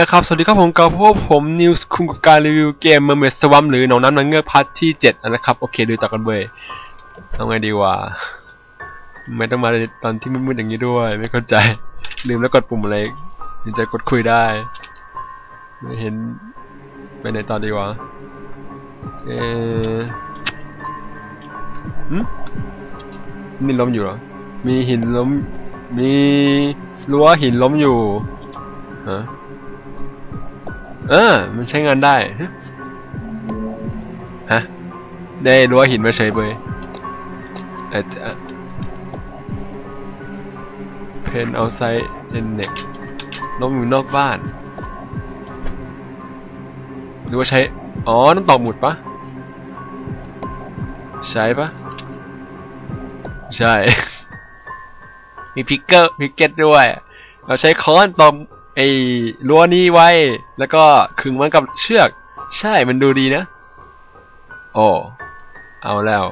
นะครับ สวัสดีครับผมกับพวกผมนิวส์คุงกับการรีวิวเกม Mermaid Swamp หรือหนองน้ำนางเงือกพาร์ทที่ 7 นะครับ โอเคดูต่อกันเลยทำไงดีวะไม่ต้องมาตอนที่มืดๆอย่างนี้ด้วย ไม่เข้าใจ ลืมแล้วกดปุ่มอะไรถึงจะกดคุยได้ ไม่เห็นไปไหนต่อดีวะ เออหืมมีล้มอยู่เหรอ มีหินล้ม มีรั้วหินล้มอยู่ ฮะ เออ มันใช้งานได้ ฮะ ได้รั้วหินมาใช้เบยเพนเอาไซเอ็นเน็กล้มอยู่นอกบ้าน หรือว่าใช้ อ๋อ ต้องตอกหมุดปะ ใช่ปะ ใช่ มีพิกเกอร์พิกเก็ตด้วย เราใช้ค้อนตอม ไอ้รั้วนี้ไว้ แล้วก็ขึงมันกับเชือก ใช่มันดูดีนะโอ้เอาแล้ว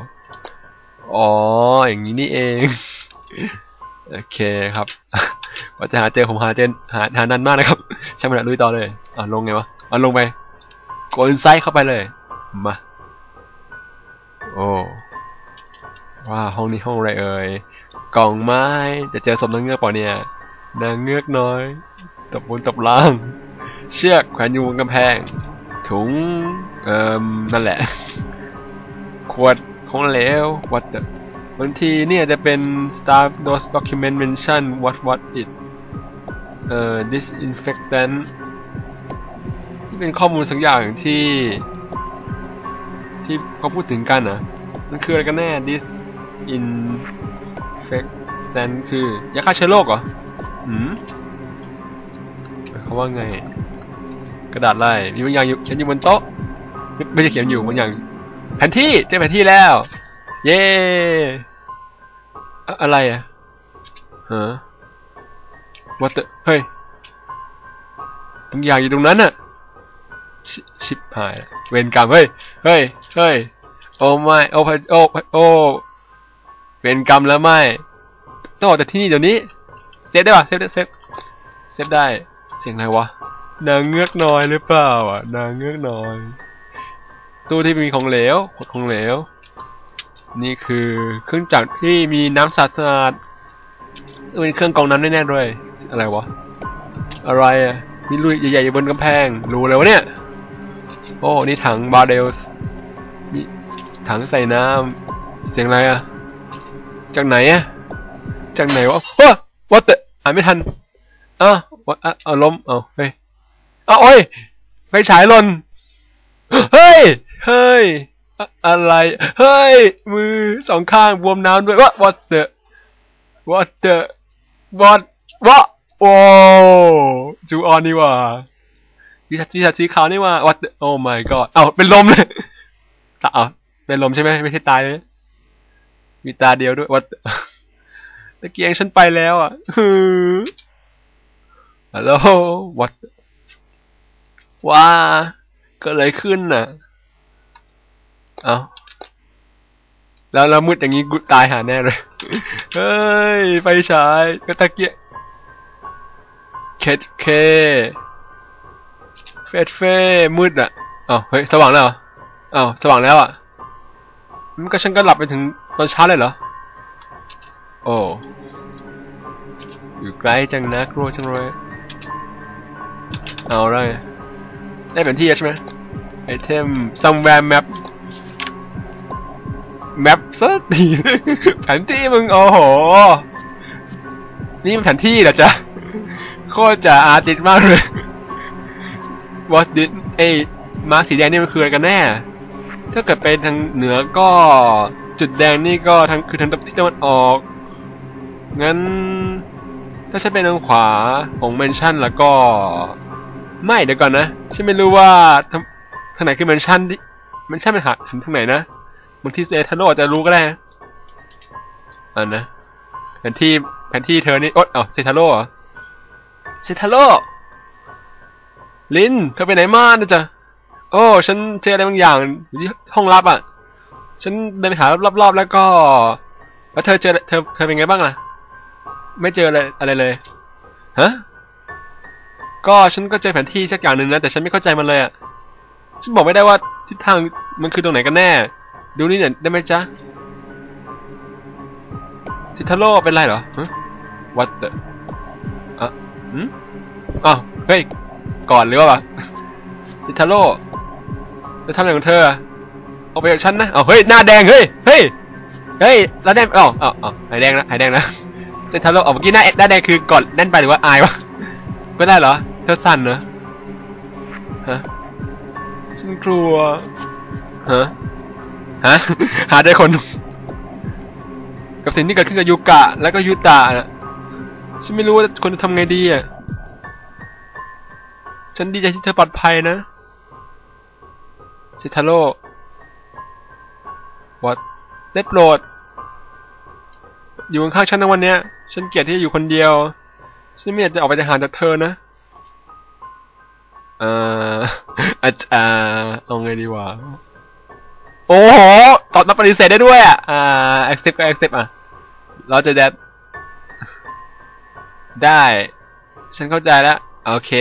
อ๋อ อย่างนี้นี่เอง โอเคครับว่าจะหาเจอผมหาเจอหาหานานมากนะครับใช่ไหมล่ะลุยต่อเลยอะลงไงวะอะลงไปกดไซด์เข้าไปเลยมาโอ้ว้าห้องนี้ห้องอะไรเอ่ยกล่องไม้จะเจอสมนางเงือกเปล่าเนี่ยนางเงือกน้อย ตบบนตบล่าง เชือกแขวนอยู่บนกำแพง ถุง เอ่มนั่นแหละ ขวดของเหลว what the บางทีเนี่ยจะเป็น staff those document mention what what it เอ่อ disinfectant ที่เป็นข้อมูลสักอย่างที่ ที่เขาพูดถึงกันนะมันคืออะไรกันแน่ disinfectant คือ ยาฆ่าเชื้อโรคเหรอหืมาว่าไง กระดาษลายมีบางอย่างอยู่เขียนอยู่บนโต๊ะไม่ไม่ใช่เขียนอยู่บางอย่าง แผนที่เจอแผนที่แล้ว เย้อะไรอะฮะ what the เฮ้ยบางอย่างอยู่ตรงนั้นน่ะชิชิบหาย เวรกรรมเฮ้ย เฮ้ย เฮ้ย โอ้ไม่ โอ้พระโอ้โอ้ เวรกรรมแล้วไม่ ต้องออกจากที่นี่เดี๋ยวนี้ เซฟได้ปะเซฟได้ เซฟ เซฟได้ เสียงอะไรวะ นางเงือกน้อยหรือเปล่าอะ นางเงือกน้อย ตู้ที่มีของเหลวขวดของเหลว นี่คือเครื่องจักรที่มีน้ำสะอาดๆเป็นเครื่องกรองน้ำแน่ๆด้วย อะไรวะ อะไรอะ มีลุยใหญ่ๆอยู่บนกำแพง รู้เลยวะเนี่ย โอ้ นี่ถังบาร์เดลส์มีถังใส่น้ำ เสียงอะไรอะ จากไหนอะ จากไหนวะว้าวัดเตอ่านไม่ทันอ้า ววะอะเอาล้มเอาเฮ้ยเอาโอ้ยไฟฉายหล่นเฮ้ยเฮ้ยอะไรเฮ้ยมือสองข้างบวมน้ำด้วยวะ what the what the what วะโอ้จูออนนี่ว่าวิชาวิชาสีขาวนี่ว่า what the oh my god เอ้าเป็นลมเลยตาเอาเป็นลมใช่ไหมไม่ใช่ตายเลยมีตาเดียวด้วย what ตะเกียงฉันไปแล้วอะ ฮือฮัลโหล what ว้าเกิดอะไรขึ้นน่ะ เอาแล้วแล้วมืดอย่างนี้กูตายหาแน่เลย เฮ้ย ไฟฉายก็ตะเกียงเคทเคเฟดเฟ่มืดอะอ้าวเฮ้ย สว่างแล้วเหรออ้าวสว่างแล้วอะมันก็ฉันก็หลับไปถึงตอนเช้าเลยเหรอ โอ้ อยู่ไกลจังนะกลัวจังเลย เอาไรได้แผนที่ใช่ไหมไอเทม somewhere map map ซะดีแผนที่มึงโอ้โห นี่มันแผนที่เหรอจ๊ะ โคตรจะอาร์ติดมากเลย what did ไอมาร์คสีแดงนี่มันคืออะไรกันแน่ ถ้าเกิดไปทางเหนือก็จุดแดงนี่ก็ทางคือทางทิศตะวันออก งั้น ถ้าฉันเป็นทางขวาของเมนชั่นแล้วก็ ไม่เดี๋ยวก่อนนะ ฉันไม่รู้ว่าทางทางไหนคือเมนชั่นที่เมนชั่นมันหันหันทางไหนนะบางทีเซทาโร่อาจจะรู้ก็ได้นะอันนะแผนที่แผนที่เธอนี่โอ๊ยเอ้าเซทาโร่เหรอเซทาโร่ลินเธอไปไหนมานะจ๊ะโอ้ฉันเจออะไรบางอย่างอยู่ที่ห้องลับอะ ฉันเดินหารอบๆแล้วก็ แล้วเธอเจอเธอเธอเป็นไงบ้างล่ะ ไม่เจออะไรอะไรเลยฮะ ก็ฉันก็เจอแผนที่สักอย่างหนึ่งนะแต่ฉันไม่เข้าใจมันเลยอะฉันบอกไม่ได้ว่าทิศทางมันคือตรงไหนกันแน่ ดูนี่หน่อยได้ไหมจ๊ะซิทาโร่เป็นไรเหรอฮะ what the อะหืมอ้าวเฮ้ยก่อนหรือว่าปะซิทาโร่จะทำอะไรของเธอเอาไปจากฉันนะเอาเฮ้ยหน้าแดงเฮ้ยเฮ้ยเฮ้ยแล้วแดงอ๋ออ๋ออ๋อหายแดงนะหายแดงนะซิทาโร่เอาเมื่อกี้หน้าหน้าแดงคือกอดแน่นไปหรือว่าอายวะเป็นไรเหรอ เธอสั่นเหรอฮะฉันกลัวฮะฮะหาได้คน กับสิ่งที่เกิดขึ้นกับยูกะ แล้วก็ยูตะนะฉันไม่รู้ว่าคนจะทำไงดีอะฉันดีใจที่เธอปลอดภัยนะซิทาโร่วัดได้โปรด อยู่ข้างๆฉันในวันเนี้ยฉันเกลียดที่จะอยู่คนเดียว ฉันไม่อยากจะออกไปจากห่างจากเธอนะเอ่ออาจอ่าเอาไงดีวะ โอ้โห ตอบรับปฏิเสธได้ด้วยอะ อ่า accept ก็ accept อะ เราจะแดดได้ ฉันเข้าใจแล้ว โอเค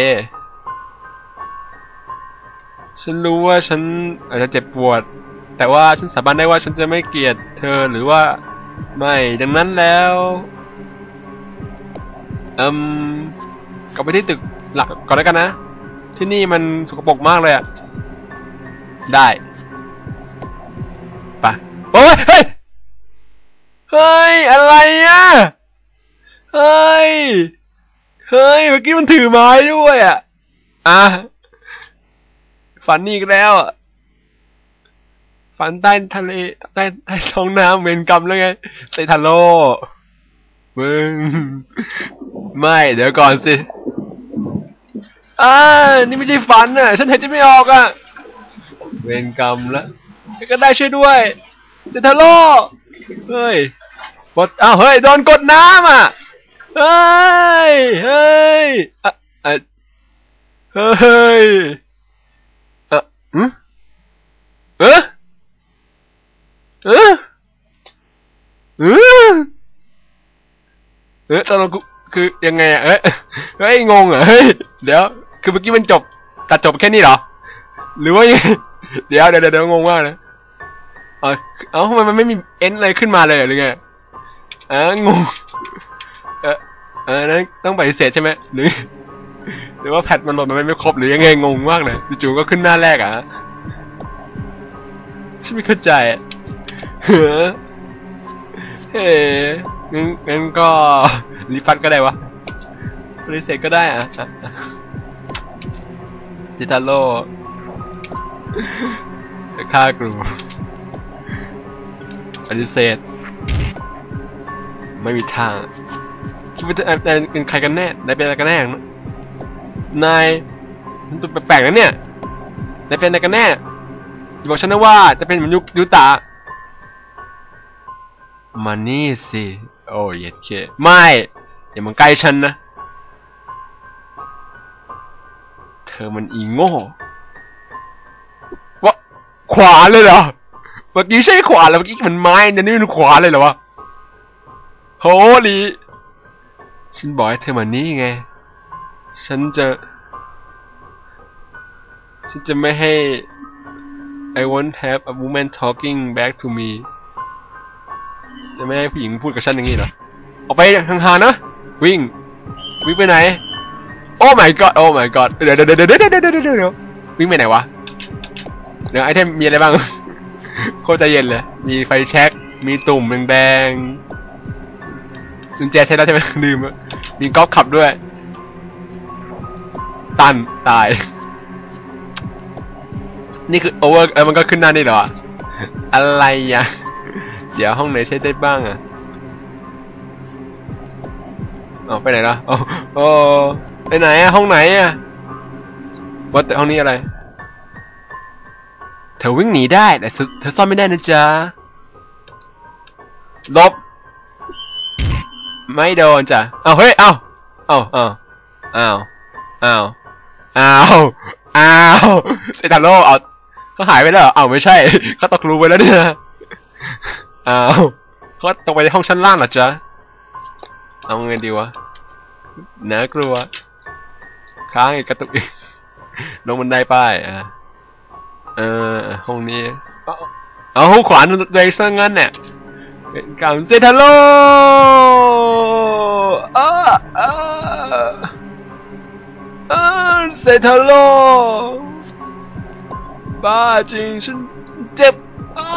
ฉันรู้ว่าฉันอาจจะเจ็บปวด แต่ว่าฉันสาบานได้ว่าฉันจะไม่เกลียดเธอหรือว่าไม่ดังนั้นแล้วอืมกลับไปที่ตึกหลักก่อนแล้วกันนะ ที่นี่มันสกปรกมากเลยอะได้ไปโอ้ยเฮ้ยเฮ้ยอะไรอะเฮ้ยเฮ้ยเมื่อกี้มันถือไม้ด้วยอะอะฝันอีกแล้วอะฝันใต้ทะเลใต้ใต้ท้องน้ำเวรกรรมแล้วไงไซทาโร่มึง ไม่ เดี๋ยวก่อนสิ อ่านี่ไม่ใช่ฝันอะ ฉันเห็นจะไม่ออกอะ เวรกรรมแล้วก็ได้ช่วยด้วยเซทาโร่เฮ้ยกดอ้าวเฮ้ย โดนกดน้ำอะ เฮ้ย เฮ้ยอะอะเฮ้ยอะอืมเออเออเออเออตอนเรากูคือยังไงอะเอ้ยเฮ้ย งงเหรอ เฮ้ย เดี๋ยว คือเมื่อกี้มันจบตัดจบแค่นี้เหรอ หรือว่ายังไงเดี๋ยวเดี๋ยวเดี๋ยวงงมากเลยเออเอ้าทำไมมันไม่มีเอ็นอะไรขึ้นมาเลยหรือไงอ่างงเออเออนั้นต้องปฏิเสธใช่ไหมหรือหรือว่าแพทมันหลดมันไม่ครบหรือยังไงงงมากเลยจู่ๆก็ขึ้นหน้าแรกอะฉันไม่เข้าใจเฮ้อเฮ้งั้นงั้นก็รีฟันก็ได้วะปฏิเสธก็ได้อะ จิตาโร่จะฆ่ากลูปฏิเสธ ไม่มีทางคิดว่าจะเป็นใครกันแน่นายเป็นอะไรกันแน่นะนายมันตัวแปลกๆนะเนี่ยนายเป็นอะไรกันแน่อย่าบอกฉันนะว่าจะเป็นเหมือนยุยุตามานี่สิ โอ้ยเย็ดเคไม่อย่ามาใกล้ฉันนะ อมันอีโง่วะขวาเลยเหรอ เมื่อกี้ใช่ขวาแล้วเมื่อกี้มันไม้เนี่ยนี่มันขวาเลยเหรอวะโหลีฉันบอกให้เธอมานี่ไง ฉันจะ ฉันจะไม่ให้ I won't have a woman talking back to me จะไม่ให้ผู้หญิงพูดกับฉันอย่างนี้เหรอ ออกไปห่างๆนะ วิ่ง วิ่งไปไหน โอ้ my god โอ้ my god เดี๋ยวเดี๋ยวเดี๋ยวเดี๋ยวเดี๋ยวเดี๋ยวเดี๋ยววิ่งไปไหนวะเดี๋ยวไอเทมมีอะไรบ้าง โคตรใจเย็นเลย มีไฟแช็กมีตุ่มแดงๆกุญแจใช้แล้วใช่ไหมลืมอะมีกอล์ฟขับด้วย ตันตาย นี่คือโอเวอร์เออมันก็ขึ้นหน้านี่เหรอ อะไรอะ เดี๋ยวห้องไหนใช้ได้บ้างอะเอาไปไหนละโอ้โอ้ ไปไหนอะห้องไหนอะว่าแต่ห้องนี้อะไร เธอวิ่งหนีได้แต่เธอซ่อนไม่ได้นะจ๊ะลบ ไม่โดนจ้ะเอาเฮ้ยเอาเอาเอาเอาเอาเอาเอาไซตาโร่เอาเขาหายไปแล้วเอเอาไม่ใช่เขาตกรูไปแล้วเนี่ยเอาเขาตกไปในห้องชั้นล่างเหรอจ๊ะเอาไงดีวะน่ากลัว ค้างอีกกระตุกอีกลงบันไดไปอะเออห้องนี้เอาเอาขวานตัวเองซะงั้นเนี่ยเป็นกรรมเซทาโร่เออเออเออเซทาโร่บ้าจริงฉันเจ็บอ้า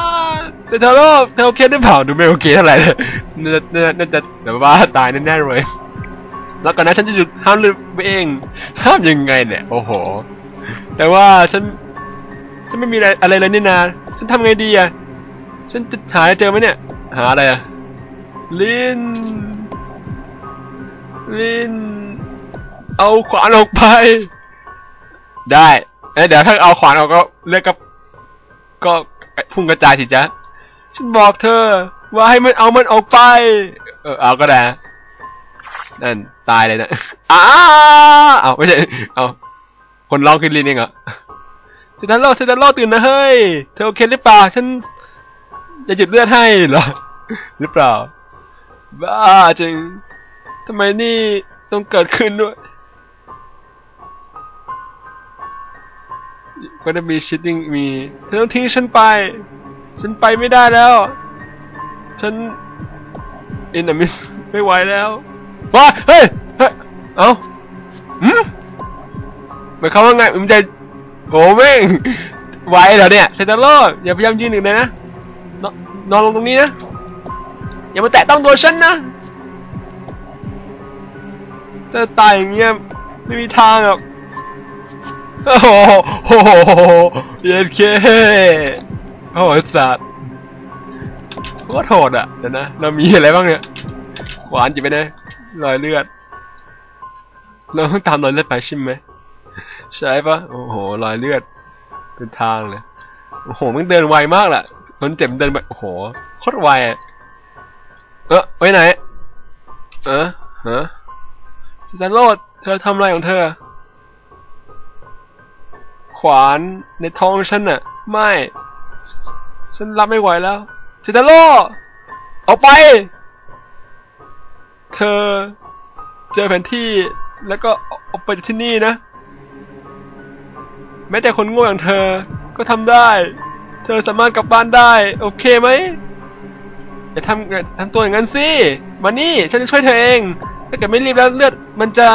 เซทาโร่เธอโอเคหรือเปล่าดูไม่โอเคเท่าไหร่เลยน่าจะน่าน่าจะแบบว่าตายแน่ๆเลยแล้วก่อนนะฉันจะหยุดห้ามเลยไปเอง ห้ามยังไงเนี่ย โอ้โห แต่ว่าฉัน ฉันไม่มีอะไรอะไรเลยนี่นา ฉันทำไงดีอะ ฉันจะหาเจอไหมเนี่ย หาอะไรอะ ลินลินเอาขวานออกไป ได้เอ้เดี๋ยวถ้าเอาขวานออกก็เลือกกับก็พุ่งกระจายสิจ๊ะ ฉันบอกเธอ ว่าให้มันเอามันออกไป เออเอาก็ได้ นั่นตายเลยนะ อ้าเอาไม่ใช่เอาคนร้องคือลินเองเหรอเซตันโลเซตันโลตื่นนะเฮ้ย เธอโอเคหรือเปล่า ฉันจะหยุดเลือดให้เหรอ หรือเปล่า บ้าจริงทำไมนี่ต้องเกิดขึ้นด้วย ก็จะมีชิติงมี เธอต้องทิ้งฉันไป ฉันไปไม่ได้แล้ว ฉันอินอะมิสไม่ไหวแล้วว้าเฮ้ย เอ้าอืมหมายความว่าไงมึงจะโอ้แม่งไหวเหรอเนี่ยเซนเตอร์โลอย่าพยายามยืนหนึ่งเลยนะนอนอนลงตรงนี้นะ อย่ามาแตะต้องตัวฉันนะจะตายอย่างเงี้ยไม่มีทางหรอกโอ้โหโอ้โหเย็นเคโอ้โหสัตว์โคตรโหดอะเดี๋ยวนะ เรามีอะไรบ้างเนี่ยขวานจิบไปได้รอยเลือด เราต้องตามรอยเลือดไปใช่ไหมใช่ปะโอ้โหรอยเลือดเป็นทางเลยโอ้โหมันเดินไวมากแหละคนเจ็บเดินไปโอ้โหโคตรไวอะเออไปไหน เออฮะจันโรดเธอทำอะไรของเธอ ขวานในท้องฉันน่ะ ไม่ ฉันรับไม่ไหวแล้วเจตโร่เอาไป เธอ เจอแผนที่ แล้วก็เอาไปจากที่นี่นะ แม้แต่คนโง่อย่างเธอก็ทำได้ เธอสามารถกลับบ้านได้ โอเคไหมอย่าทำทำตัวอย่างนั้นสิ มานี่ ฉันจะช่วยเธอเอง ถ้าเกิดไม่รีบแล้วเลือดมันจะ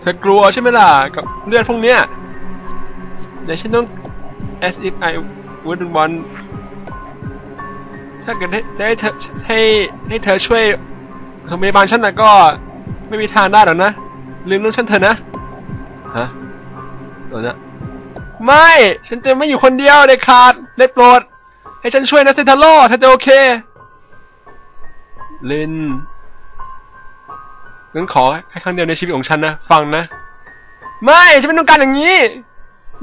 เธอกลัวใช่ไหมล่ะ กับเลือดพวกเนี้ยเดี๋ยวฉันต้อง as if I wouldn't want ถ้าเกิดให้จะให้เธอให้ให้เธอช่วยโรงพยาบาลฉันนะก็ไม่มีทางได้หรอกนะ ลืมเรื่องฉันเถอะนะ ฮะ ตัวเนี้ยไม่ ฉันจะไม่อยู่คนเดียวเด็ดขาดได้โปรด ให้ฉันช่วยนะเซนทาโร่ถ้าจะโอเค ลินงั้นขอแค่ครั้งเดียวในชีวิตของฉันนะ ฟังนะ ไม่ ฉันไม่ต้องการอย่างนี้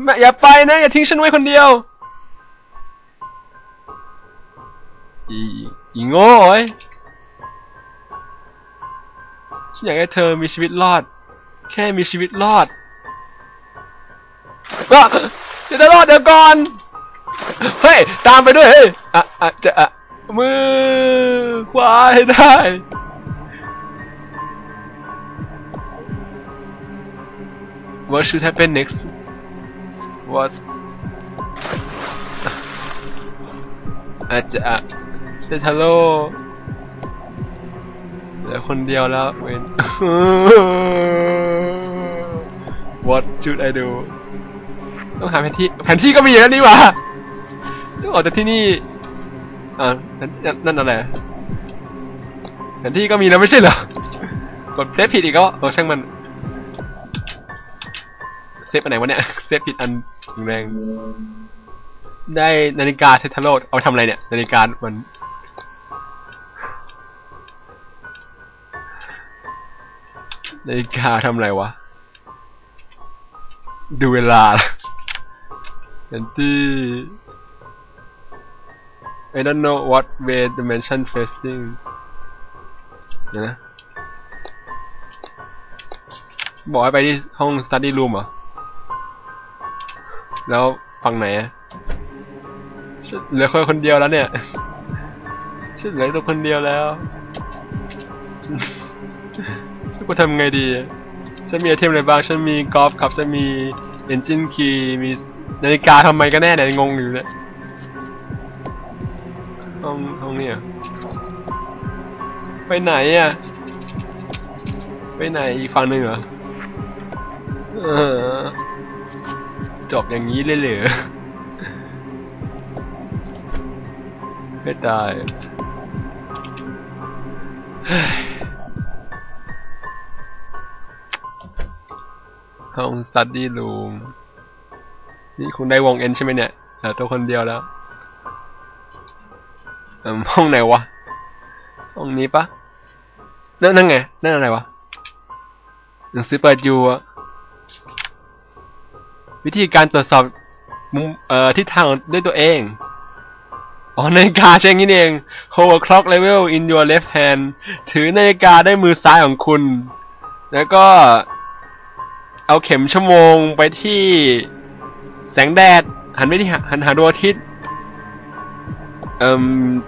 ไม่อย่าไปนะ อย่าทิ้งฉันไว้คนเดียว อีอีโง่เอ้ยฉันอยากให้เธอมีชีวิตรอด แค่มีชีวิตรอดก็จะจะรอดเดี๋ยวก่อน เฮ้ย ตามไปด้วย เฮ้ย อะอะจะอะมือขวาให้ได้ What should happen next What อาจจะอะ เซทาโร่เหลือคนเดียวแล้วเวน What should I do ต้องหาแผนที่แผนที่ก็มีอย่างนั้นนี่หว่าต้องออกจากที่นี่อ่านั่นนั่นอะไรแผนที่ก็มีแล้วไม่ใช่เหรอกดเซฟผิดอีกก็เออช่างมันเซฟอันไหนวะเนี่ยเซฟผิดอันแรง ได้นาฬิกาเททาโรดเอาทำอะไรเนี่ย นาฬิกามัน นาฬิกาทำไรวะ ดูเวลาแอนตี้ I don't know what way dimension facing นะบอกให้ไปที่ห้อง study room เหรอ แล้วฝั่งไหนอะฉันเหลือคนคนเดียวแล้วเนี่ยฉันเหลือตัวคนเดียวแล้ว กูทำไงดี ฉันมีไอเทมอะไรบ้าง ฉันมีกอล์ฟครับ ฉันมีเอนจินคีย์มีนาฬิกาทำไมกันแน่เนี่ยงงอยู่เนี่ยห้องห้องนี้อะไปไหนอะ ไปไหนอีกฝั่งหนึ่งเหรอเออจบอย่างนี้เลยเหรอไม่ตาย ห้อง study room นี่คุณได้วงเอ็นใช่ไหมเนี่ยเหลือตัวคนเดียวแล้วห้องไหนวะ ห้องนี้ปะนั่นนั่นไง นั่นอะไรวะหนังสือเปิดอยู่อะวิธีการตรวจสอบมุมเอ่อทิศทางด้วยตัวเอง อ๋อนาฬิกาใช่งี้เอง hold a clock level in your left hand ถือนาฬิกาด้วยมือซ้ายของคุณ แล้วก็ เอาเข็มชั่วโมงไปที่แสงแดด หันไปที่หันหาดวงอาทิตย์ um,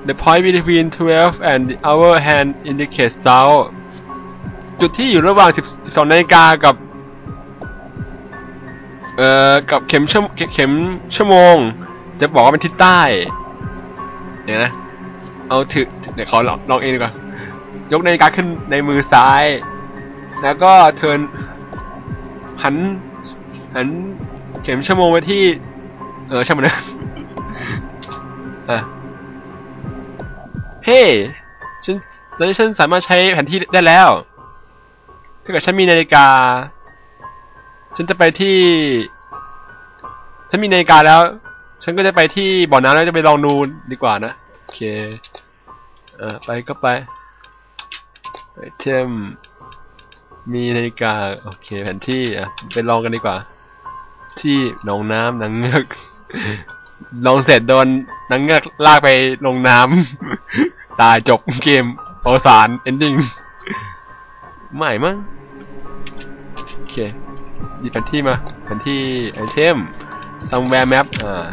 the point between 12 and the hour hand indicates south จุดที่อยู่ระหว่าง 12นาฬิกากับ เอ่อ กับเข็มชั่วเข็มชั่วโมง จะบอกว่าเป็นทิศใต้ เดี๋ยวนะ เอาถือ เดี๋ยวขอลองลองเองดีกว่า ยกนาฬิกาขึ้นในมือซ้าย แล้วก็เทิร์น หัน หัน เข็มชั่วโมงไปที่ เออใช่ไหมนะอะเฮ้ฉันตอนนี้ฉันสามารถใช้แผนที่ได้แล้ว ถ้าเกิดฉันมีนาฬิกา ฉันจะไปที่ ฉันมีนาฬิกาแล้ว ฉันก็จะไปที่บ่อน้ำแล้วจะไปลองดูดีกว่านะ โอเค เออไปก็ไปไอเทม มีนาฬิกา โอเคแผนที่อะไปลองกันดีกว่า ที่หนองน้ำนางเงือกลองเสร็จโดนนางเงือกลากไปลงน้ำ ตายจบเกมอวสานเอนดิ้งไม่มั้งโอเคหยิบแผนที่มาแผนที่ไอเทม somewhere map อ่า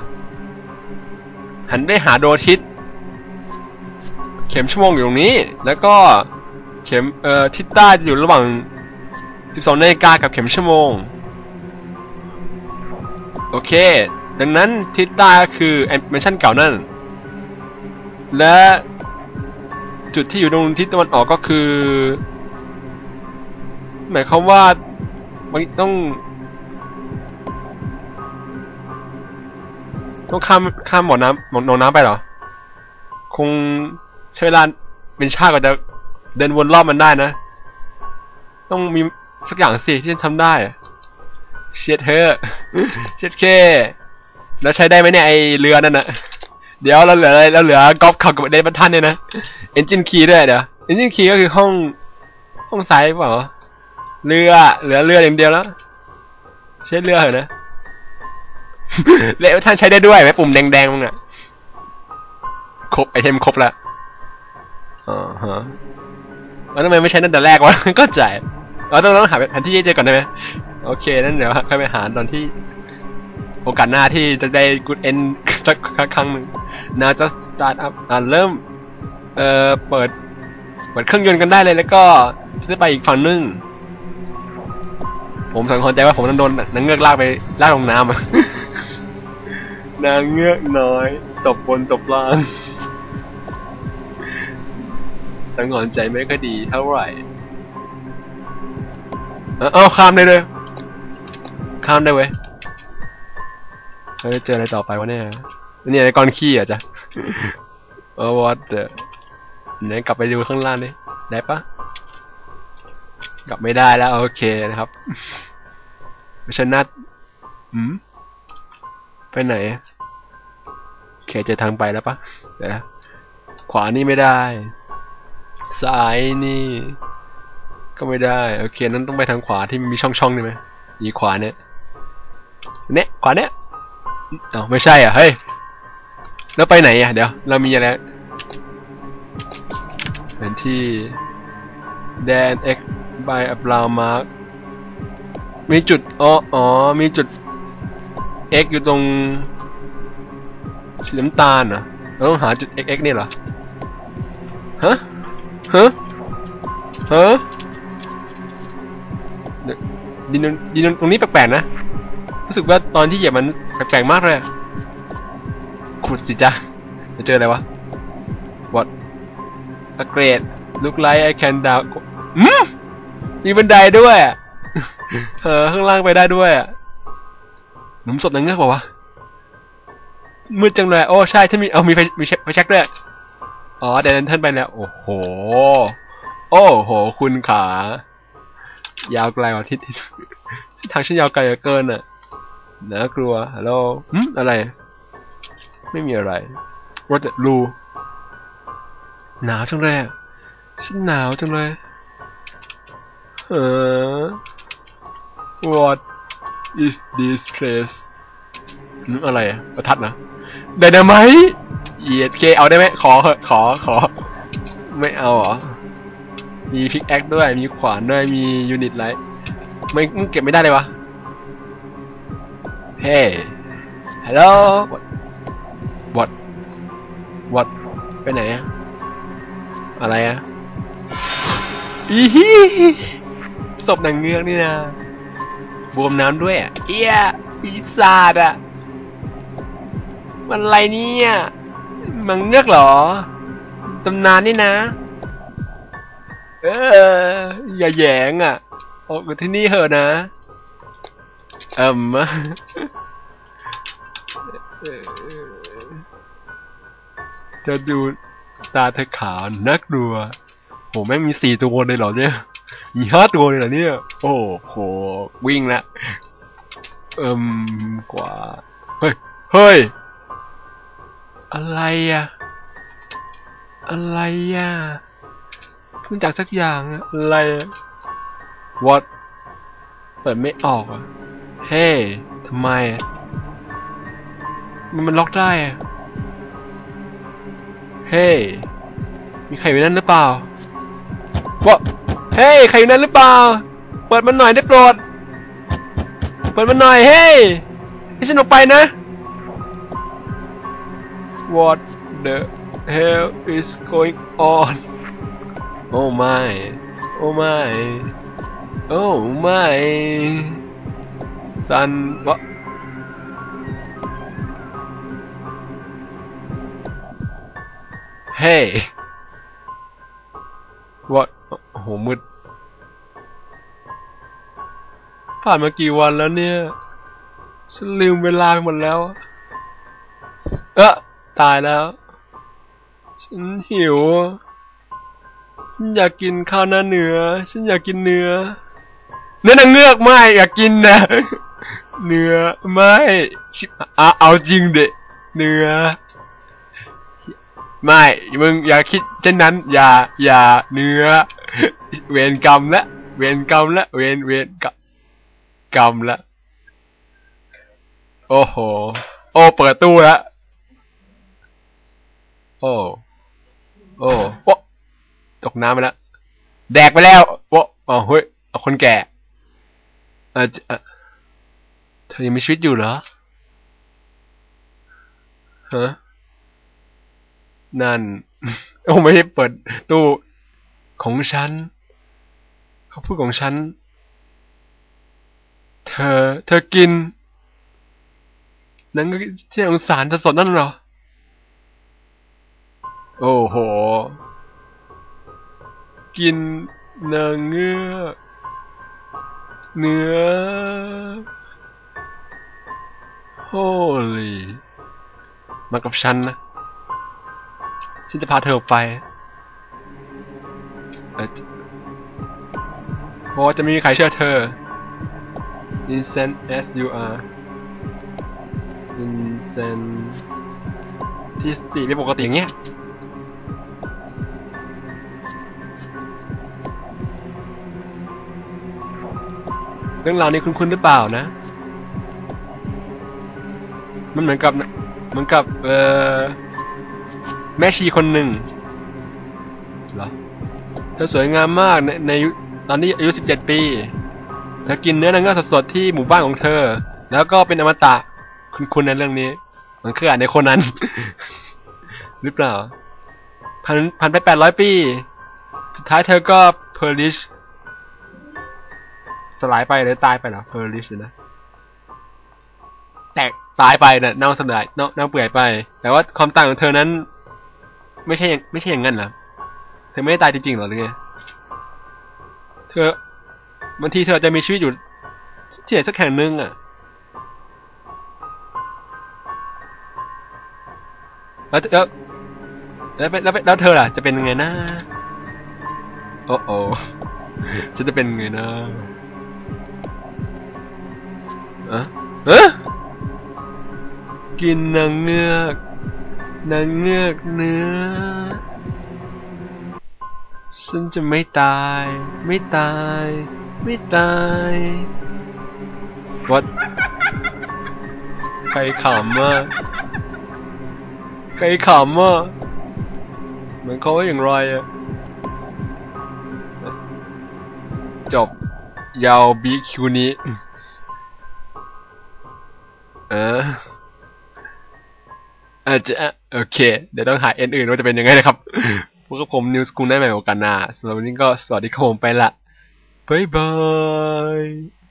หันไปหาดวงอาทิตย์เข็มชั่วโมงอยู่ตรงนี้ แล้วก็เข็มเอ่อทิศใต้จะอยู่ระหว่าง 12นาฬิกากับเข็มชั่วโมง โอเค ดังนั้นทิศใต้ก็คือแอนิเมชันเก่านั่น และจุดที่อยู่ตรงทิศตะวันออกก็คือ หมายความว่ามันต้อง ต้องข้ามข้ามบ่อน้ำบ่อนองน้ำไปเหรอ คงใช้เวลาเป็นชาติกว่าจะเดินวนรอบมันได้นะ ต้องมี สักอย่างสิที่ฉันทำได้ เชียดเธอเชียดเค แล้วใช้ได้ไหมเนี่ยไอเรือนั่นน่ะเดี๋ยวเราเหลืออะไรเราเหลือกอล์ฟขับกับเดนบัตทันเนี่ยนะเอนจินคีย์ด้วยเดี๋ยวเอนจินคีย์ก็คือห้องห้องซ้ายเปล่าเรือเหลือเรืออย่างเดียวแล้วใช้เรือเหรอนะแล้วท่านใช้ได้ด้วยไหมปุ่มแดงๆมึงอะครบไอเทมครบแล้วอ๋อฮะแล้วทำไมไม่ใช้นั่นแต่แรกวะก็จ่าย เราต้องต้องหาแผนที่เจอก่อนได้ไหมโอเคนั่นเดี๋ยวค่อยไปหาตอนที่ โอกาสหน้าที่จะได้ good end สักครั้งหนึ่งนาจะ start up อ่าเริ่ม เอ่อเปิด เปิดเครื่องยนต์กันได้เลยแล้วก็จะไปอีกฝั่งนึงผมสังหรณ์ใจว่าผมต้องโดนนางเงือกลากไปลากลงน้ำนางเงือกน้อย ตบบนตบล่างสังหรณ์ใจไม่ค่อยดีเท่าไหร่ เอ้าเอาข้ามได้เลย ข้ามได้เว้ยเฮ้ยเจออะไรต่อไปวะเนี่ยนี่อะไรก้อนขี้อะจ๊ะเออ what the ไหนกลับไปดูข้างล่างดิได้ปะกลับไม่ได้แล้วโอเคนะครับไม่ใช่นัดอืมไปไหนโอเคเจอทางไปแล้วปะเดี๋ยวนะขวานี่ไม่ได้ซ้ายนี่ ก็ไม่ได้ โอเค นั้นต้องไปทางขวาที่มีช่องช่องๆนี่ไหมอีขวาเนี่ยเนี่ยขวาเนี่ยเอ้าไม่ใช่อะเฮ้ยแล้วไปไหนอะเดี๋ยว เรามีอะไรแผนที่แดน X by a brown mark มีจุดอ๋ออ๋อมีจุด X อยู่ตรงสีน้ำตาลเหรอเราต้องหาจุด X X นี่เหรอฮะฮะฮะ ดินดินตรงนี้แปลกๆนะ รู้สึกว่าตอนที่เหยียบมันแปลกๆมากเลย ขุดสิจ้ะจะเจออะไรวะ what a great look like I can down อืมมีบันไดด้วยเออข้างล่างไปได้ด้วยอะหนุ่มศพนางเงือกบอกว่าวะมืดจังเลย โอ้ใช่ถ้ามี เอามีไฟมีไฟแช็กด้วย อ๋อเดี๋ยวนั้นท่านไปแล้ว โอ้โห โอ้โห คุณขา ยาวไกลกว่าทิศที่ทางฉันยาวไกลเหลือเกินอะน่ากลัวฮัลโหลหืมอะไร ไม่มีอะไรว่าแต่รูหนาวจังเลยอะฉันหนาวจังเลยเออ What is this place นึกอะไรอะประทัดนะไดนาไมต์เยียดเคเอาได้ไหมขอเหอะขอขอ ไม่เอาเหรอ มีพิกแอคด้วย มีขวานด้วย มียูนิตไลท์ไม่มึงเก็บไม่ได้เลยวะ เฮ้ ฮัลโหล what what ไปไหนอะอะไรอะอีฮีศพนางเงือกนี่นะบวมน้ำด้วยอะเอียปีศาจอะ มันอะไรเนี่ย มังเงือกเหรอตำนานนี่นะ เออ อย่าแยงอะ ออกจากที่นี่เหอะนะเอิมจะดูตาเธอขาวนักดัวโหแม่งมีสี่ตัวเลยเหรอเนี่ย มีห้าตัวเลยเหรอเนี่ย โอ้โห วิ่งละ เอิมกว่า เฮ้ย เฮ้ย อะไรอะอะไรอะ เพิ่งจากสักอย่างอะอะไรอะ what เปิดไม่ออกอะเฮ้ยทำไมอะมันมันล็อกได้อะเฮ้ยมีใครอยู่นั่นหรือเปล่าวะเฮ้ยใครอยู่นั่นหรือเปล่า เปิดมันหน่อยได้โปรด เปิดมันหน่อยเฮ้ยให้ฉันออกไปนะ What the hell is going on Oh my Oh my Oh my Son What เฮ้ย What โอ้โหมืด ผ่านมากี่วันแล้วเนี่ย ฉันลืมเวลาไปหมดแล้ว เออตายแล้ว ฉันหิว ฉันอยากกินข้าวหน้าเนื้อ ฉันอยากกินเนื้อ เนื้อนางเงือกไม่อยากกินนะ เนื้อไม่ชิบอะเอาจริงเด็เนื้อ ไม่ มึงอย่าคิดเช่นนั้น อย่า อย่า เนื้อ เวรกรรมละ เวรกรรมละ เวร เวรกรรมกรรมละ โอ้โห โอ้ เปิดตู้ล้วโอ้ โอ้โอ้ ตกน้ำไปแล้ว แดกไปแล้วโอ้อ๋อเฮ้ยเอาคนแก่เออเอ่อเธอยังมีชีวิตอยู่เหรอฮะนั่นโอ้ไม่ได้เปิดตู้ของฉัน เขาพูดของฉัน เธอ เธอกิน นั่นก็ที่องสารสดนั่นเหรอ โอ้โห กินเนื้อเงือกเนื้อโฮลีมากับฉันนะ ฉันจะพาเธอออกไปเอ่อเพราะจะมีใครเชื่อเธอ Innocent as you are Innocent ที่สติไม่ปกติอย่างเงี้ย เรื่องราวนี้คุ้นๆหรือเปล่านะ มันเหมือนกับเหมือนกับ เออแม่ชีคนหนึ่งเหรอเธอสวยงามมากในในตอนนี้อายุ 17 ปี เธอกินเนื้อนางเงือกสดๆที่หมู่บ้านของเธอ แล้วก็เป็นอมตะคุณคุณในเรื่องนี้ มันคืออ่านในคนนั้น หรือเปล่าผ่านผ่านไป800ปี สุดท้ายเธอก็เพอร์ลิช สลายไปหรือตายไปเหรอเพอร์ลิชนะแตกตายไปนะ่ะเน่าสลายเน่าเน่าเปื่อยไป แต่ว่าความต่างของเธอนั้น ไม่ใช่อย่างไม่ใช่อย่างนั้นเหรอเธอไม่ได้ตายจริงๆหรอหรือไงเธอบางทีเธออาจจะมีชีวิตอยู่ที่ไหนสักแห่งหนึ่งอะแล้วแล้วแล้วแล้วแล้วแล้วเธอล่ะ จะเป็นยังไงนะโอ้โอฉันจะเป็นยังไงนะ อะเอะกินนางเงือกนางเงือกเนื้อ ฉันจะไม่ตาย ไม่ตาย ไม่ตาย What ใครขำอะใครขำอะเหมือนเขาว่าอย่างไรอะ จบ ยาวบีคิวนี้ อาจจะโอเค เดี๋ยวต้องหาเอ็นอื่นว่าจะเป็นยังไงนะครับ พวกบผมนิวสกูลได้ใหม่โอกาสหน้าสำหรับวันนี้ก็สวัสดีครับผมไปละบ๊ายบาย